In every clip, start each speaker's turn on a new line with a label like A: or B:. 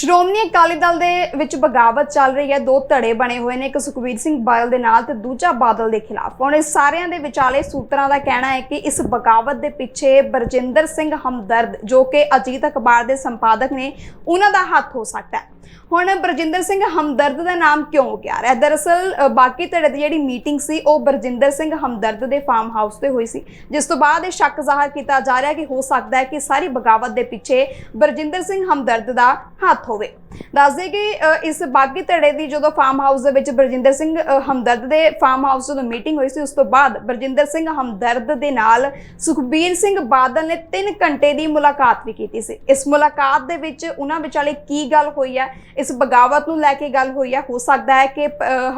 A: ਸ਼੍ਰੋਮਣੀ ਅਕਾਲੀ ਦਲ ਦੇ ਵਿੱਚ ਬਗਾਵਤ ਚੱਲ ਰਹੀ ਹੈ। ਦੋ ਧੜੇ ਬਣੇ ਹੋਏ ਨੇ, ਇੱਕ ਸੁਖਬੀਰ ਸਿੰਘ ਬਾਦਲ ਦੇ ਨਾਲ ਤੇ ਦੂਜਾ ਬਾਦਲ ਦੇ ਖਿਲਾਫ। ਹੁਣ ਇਸ ਸਾਰਿਆਂ ਦੇ ਵਿਚਾਲੇ ਸੂਤਰਾਂ ਦਾ ਕਹਿਣਾ ਹੈ ਕਿ ਇਸ ਬਗਾਵਤ ਦੇ ਪਿੱਛੇ ਬਰਜਿੰਦਰ ਸਿੰਘ ਹਮਦਰਦ, ਜੋ ਕਿ ਅਜੀਤ ਅਖਬਾਰ ਦੇ ਸੰਪਾਦਕ ਨੇ, ਉਹਨਾਂ ਦਾ ਹੱਥ ਹੋ ਸਕਦਾ ਹੈ। ਹੁਣ ਬਰਜਿੰਦਰ ਸਿੰਘ ਹਮਦਰਦ ਦਾ ਨਾਮ ਕਿਉਂ ਗਿਆ ਰਿਹਾ? ਦਰਅਸਲ ਬਾਕੀ ਧੜੇ ਦੀ ਜਿਹੜੀ ਮੀਟਿੰਗ ਸੀ, ਉਹ ਬਰਜਿੰਦਰ ਸਿੰਘ ਹਮਦਰਦ ਦੇ ਫਾਰਮ ਹਾਊਸ ਤੇ ਹੋਈ ਸੀ। ਜਿਸ ਤੋਂ ਬਾਅਦ ਇਹ ਸ਼ੱਕ ਜ਼ਾਹਰ ਕੀਤਾ ਜਾ ਰਿਹਾ ਕਿ ਹੋ ਸਕਦਾ ਹੈ ਕਿ ਸਾਰੀ ਬਗਾਵਤ ਦੇ ਪਿੱਛੇ ਬਰਜਿੰਦਰ ਸਿੰਘ ਹਮਦਰਦ ਦਾ ਹੱਥ COVID. ਹੋਵੇ ਦੱਸਦੇ ਕਿ ਅ, ਇਸ ਬਾਗੀ ਧੜੇ ਦੀ ਜਦੋਂ ਫਾਰਮ ਹਾਊਸ ਦੇ ਵਿੱਚ ਬਰਜਿੰਦਰ ਸਿੰਘ ਹਮਦਰਦ ਦੇ ਫਾਰਮ ਹਾਊਸ ਜਦੋਂ ਮੀਟਿੰਗ ਹੋਈ ਸੀ ਉਸ ਤੋਂ ਬਾਅਦ ਬਰਜਿੰਦਰ ਸਿੰਘ ਹਮਦਰਦ ਦੇ ਨਾਲ ਸੁਖਬੀਰ ਸਿੰਘ ਬਾਦਲ ਨੇ 3 ਘੰਟੇ ਦੀ ਮੁਲਾਕਾਤ ਵੀ ਕੀਤੀ ਸੀ। ਇਸ ਮੁਲਾਕਾਤ ਦੇ ਵਿੱਚ ਉਹਨਾਂ ਵਿਚਾਲੇ ਕੀ ਗੱਲ ਹੋਈ ਹੈ ਇਸ ਬਗਾਵਤ ਨੂੰ ਲੈ ਕੇ ਗੱਲ ਹੋਈ ਹੈ। ਹੋ ਸਕਦਾ ਹੈ ਕਿ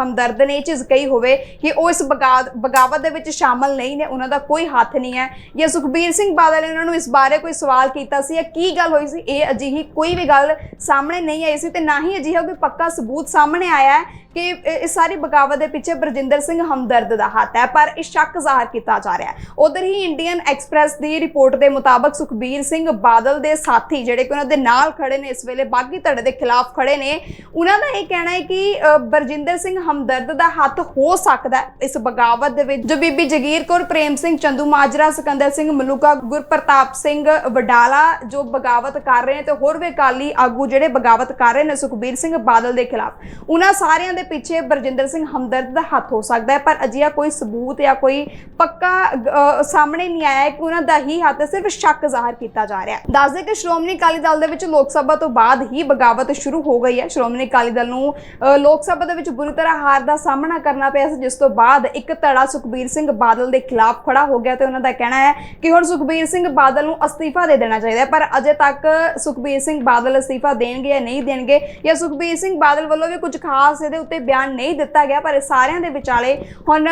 A: ਹਮਦਰਦ ਨੇ ਇਹ ਚੀਜ਼ ਕਹੀ ਹੋਵੇ ਕਿ ਉਹ ਇਸ ਬਗਾ- ਬਗਾਵਤ ਦੇ ਵਿੱਚ ਸ਼ਾਮਲ ਨਹੀਂ ਨੇ ਉਹਨਾਂ ਦਾ ਕੋਈ ਹੱਥ ਨਹੀਂ ਹੈ। ਜਾਂ ਸੁਖਬੀਰ ਸਿੰਘ ਬਾਦਲ ਨੇ ਉਹਨਾਂ ਨੂੰ ਇਸ ਬਾਰੇ ਕੋਈ ਸਵਾਲ ਕੀਤਾ ਸੀ ਜਾਂ ਕੀ ਗੱਲ ਹੋਈ ਸੀ ਇਹ ਅਜਿਹੀ ਕੋਈ ਵੀ ਗੱਲ ਸਾਹਮਣੇ ਨਹੀਂ ਆਈ ਸੀ ਤੇ ਨਾ ਹੀ ਅਜਿਹਾ ਕੋਈ ਪੱਕਾ ਸਬੂਤ ਸਾਹਮਣੇ ਆਇਆ ਹੈ ਕਿ ਇਹ ਸਾਰੀ ਬਗਾਵਤ ਦੇ ਪਿੱਛੇ ਬਰਜਿੰਦਰ ਸਿੰਘ ਹਮਦਰਦ ਦਾ ਹੱਥ ਹੈ, ਪਰ ਇਹ ਸ਼ੱਕ ਜ਼ਾਹਰ ਕੀਤਾ ਜਾ ਰਿਹਾ ਹੈ। ਉਧਰ ਹੀ ਇੰਡੀਅਨ ਐਕਸਪ੍ਰੈਸ ਦੀ ਰਿਪੋਰਟ ਦੇ ਮੁਤਾਬਕ ਸੁਖਬੀਰ ਸਿੰਘ ਬਾਦਲ ਦੇ ਸਾਥੀ ਜਿਹੜੇ ਕਿ ਉਹਨਾਂ ਦੇ ਨਾਲ ਖੜੇ ਨੇ, ਇਸ ਵੇਲੇ ਬਾਗੀ ਧੜੇ ਦੇ ਖਿਲਾਫ ਖੜੇ ਨੇ, ਉਹਨਾਂ ਦਾ ਇਹ ਕਹਿਣਾ ਹੈ ਕਿ ਬਰਜਿੰਦਰ ਸਿੰਘ ਹਮਦਰਦ ਦਾ ਹੱਥ ਹੋ ਸਕਦਾ ਹੈ ਇਸ ਬਗਾਵਤ ਦੇ ਵਿੱਚ। ਜੋ ਬੀਬੀ ਜਗੀਰ ਕੌਰ, ਪ੍ਰੇਮ ਸਿੰਘ ਚੰਦੂ, ਮਾਜਰਾ ਸਿਕੰਦਰ ਸਿੰਘ, ਮਲੂਕਾ ਗੁਰਪ੍ਰਤਾਪ ਸਿੰਘ, ਵਡਾਲਾ ਜੋ ਬਗਾਵਤ ਕਰ ਰਹੇ ਨੇ ਤੇ ਹੋਰ ਵੀ ਅਕਾਲੀ ਆਗੂ ਜਿਹੜੇ ਬਗਾਵਤ ਕਰ ਰਹੇ ਨੇ ਸੁਖਬੀਰ ਸਿੰਘ ਬਾਦਲ ਦੇ ਖਿਲਾਫ, ਉਹਨਾਂ ਸਾਰਿਆਂ ਦੇ ਪਿੱਛੇ ਬਰਜਿੰਦਰ ਸਿੰਘ ਹਮਦਰਦ ਦਾ ਹੱਥ ਹੋ ਸਕਦਾ ਹੈ, ਪਰ ਅਜਿਹਾ ਕੋਈ ਸਬੂਤ ਜਾਂ ਕੋਈ ਪੱਕਾ ਸਾਹਮਣੇ ਨਹੀਂ ਆਇਆ ਕਿ ਉਹਨਾਂ ਦਾ ਹੀ ਹੱਥ ਸਿਰਫ ਸ਼ੱਕ ਜ਼ਾਹਰ ਕੀਤਾ ਜਾ ਰਿਹਾ ਹੈ। ਦੱਸਦੇ ਕਿ ਸ਼੍ਰੋਮਣੀ ਅਕਾਲੀ ਦਲ ਦੇ ਵਿੱਚ ਲੋਕ ਸਭਾ ਤੋਂ ਬਾਅਦ ਹੀ ਬਗਾਵਤ ਸ਼ੁਰੂ ਹੋ ਗਈ ਹੈ। ਸ਼੍ਰੋਮਣੀ ਅਕਾਲੀ ਦਲ ਨੂੰ ਲੋਕ ਸਭਾ ਦੇ ਵਿੱਚ ਬੁਰੀ ਤਰ੍ਹਾਂ ਹਾਰ ਦਾ ਸਾਹਮਣਾ ਕਰਨਾ ਪਿਆ ਸੀ, ਜਿਸ ਤੋਂ ਬਾਅਦ ਇੱਕ ਧੜਾ ਸੁਖਬੀਰ ਸਿੰਘ ਬਾਦਲ ਦੇ ਖਿਲਾਫ ਖੜਾ ਹੋ ਗਿਆ ਤੇ ਉਹਨਾਂ ਦਾ ਕਹਿਣਾ ਹੈ ਕਿ ਹੁਣ ਸੁਖਬੀਰ ਸਿੰਘ ਬਾਦਲ ਨੂੰ ਅਸਤੀਫਾ ਦੇ ਦੇਣਾ ਚਾਹੀਦਾ ਪਰ ਅਜੇ ਤੱਕ ਸੁਖਬੀਰ ਸਿੰਘ ਬਾਦਲ ਅਸਤੀਫਾ ਦੇਣਗੇ ਜਾਂ ਨਹੀਂ ਦੇਣਗੇ ਜਾਂ ਸੁਖਬੀਰ ਸਿੰਘ ਬਾਦਲ ਵੱਲੋਂ ਵੀ ਕੁਝ ਖਾਸ ਇਹਦੇ ਉੱਤੇ ਬਿਆਨ ਨਹੀਂ ਦਿੱਤਾ ਗਿਆ, ਪਰ ਸਾਰਿਆਂ ਦੇ ਵਿਚਾਲੇ ਹੁਣ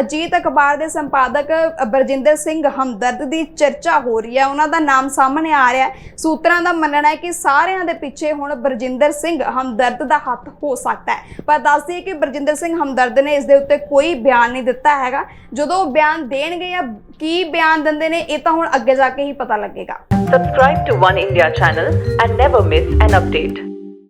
A: ਅਜੀਤ ਅਖਬਾਰ ਦੇ ਸੰਪਾਦਕ ਬਰਜਿੰਦਰ ਸਿੰਘ ਹਮਦਰਦ ਦੀ ਚਰਚਾ ਹੋ ਰਹੀ ਹੈ। ਉਹਨਾਂ ਦਾ ਨਾਮ ਸਾਹਮਣੇ ਆ ਰਿਹਾ ਹੈ। ਸੂਤਰਾਂ ਦਾ ਮੰਨਣਾ ਹੈ ਕਿ ਸਾਰਿਆਂ ਦੇ ਪਿੱਛੇ ਹੁਣ ਬਰਜਿੰਦਰ ਸਿੰਘ ਹਮਦਰਦ ਦਾ ਹੱਥ ਹੋ ਸਕਦਾ ਹੈ। ਪਰ ਦੱਸਦੀ ਹੈ ਕਿ ਬਰਜਿੰਦਰ ਸਿੰਘ ਹਮਦਰਦ ਨੇ ਇਸ ਦੇ ਉੱਤੇ ਕੋਈ ਬਿਆਨ ਨਹੀਂ ਦਿੱਤਾ ਹੈਗਾ। ਜਦੋਂ ਉਹ ਬਿਆਨ ਦੇਣਗੇ ਜਾਂ ਕੀ ਬਿਆਨ ਦਿੰਦੇ ਨੇ, ਇਹ ਤਾਂ ਹੁਣ ਅੱਗੇ ਜਾ ਕੇ ਹੀ ਪਤਾ ਲੱਗੇਗਾ।
B: Subscribe to One India channel and never miss an update.